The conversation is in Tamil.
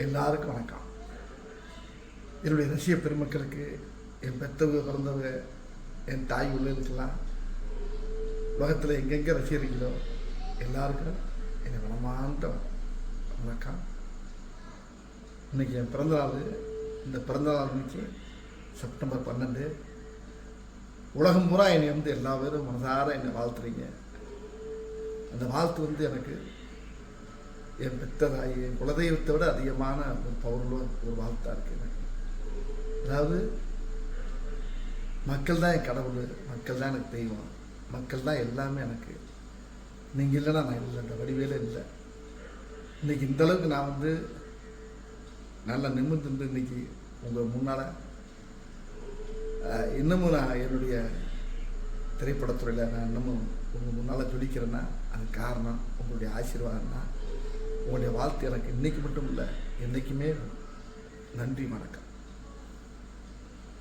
எல்லாருக்கும் வணக்கம். என்னுடைய ரசிக பெருமக்களுக்கு என் பெத்தவங்க பிறந்தவங்க என் தாய் உள்ளதுக்கெல்லாம் உலகத்தில் எங்கெங்கே ரசிகர்களோ எல்லாருக்கும் என்னை மனமார்ந்த வணக்கம். இன்னைக்கு என் பிறந்தநாள் இந்த பிறந்தநாள் அன்னைக்கு செப்டம்பர் பன்னெண்டு. உலகம் பூரா என்னை வந்து எல்லா பேரும் மனதார என்னை வாழ்த்துறீங்க. அந்த வாழ்த்து வந்து எனக்கு என் பெற்றதாகி என் குலதெய்வத்தை விட அதிகமான ஒரு பவர்ல ஒரு வாழ்த்தா இருக்கு எனக்கு அதாவது மக்கள் தான் என் கடவுள் மக்கள் தான் எனக்கு தெய்வம் மக்கள் தான் எல்லாமே எனக்கு. நீங்கள் இல்லைன்னா நான் இல்லை இந்த வடிவேல இல்லை. இன்னைக்கு இந்தளவுக்கு நான் வந்து நல்லா நிமிர்ந்து இன்னைக்கு உங்கள் முன்னால் இன்னமும் நான் என்னுடைய திரைப்படத்துறையில் நான் இன்னமும் உங்கள் முன்னால் துடிக்கிறேன்னா அது காரணம் உங்களுடைய ஆசீர்வாதம் தான் உங்களுடைய வாழ்த்து எனக்கு இன்னைக்கு மட்டும் இல்லை என்றைக்குமே நன்றி வணக்கம்.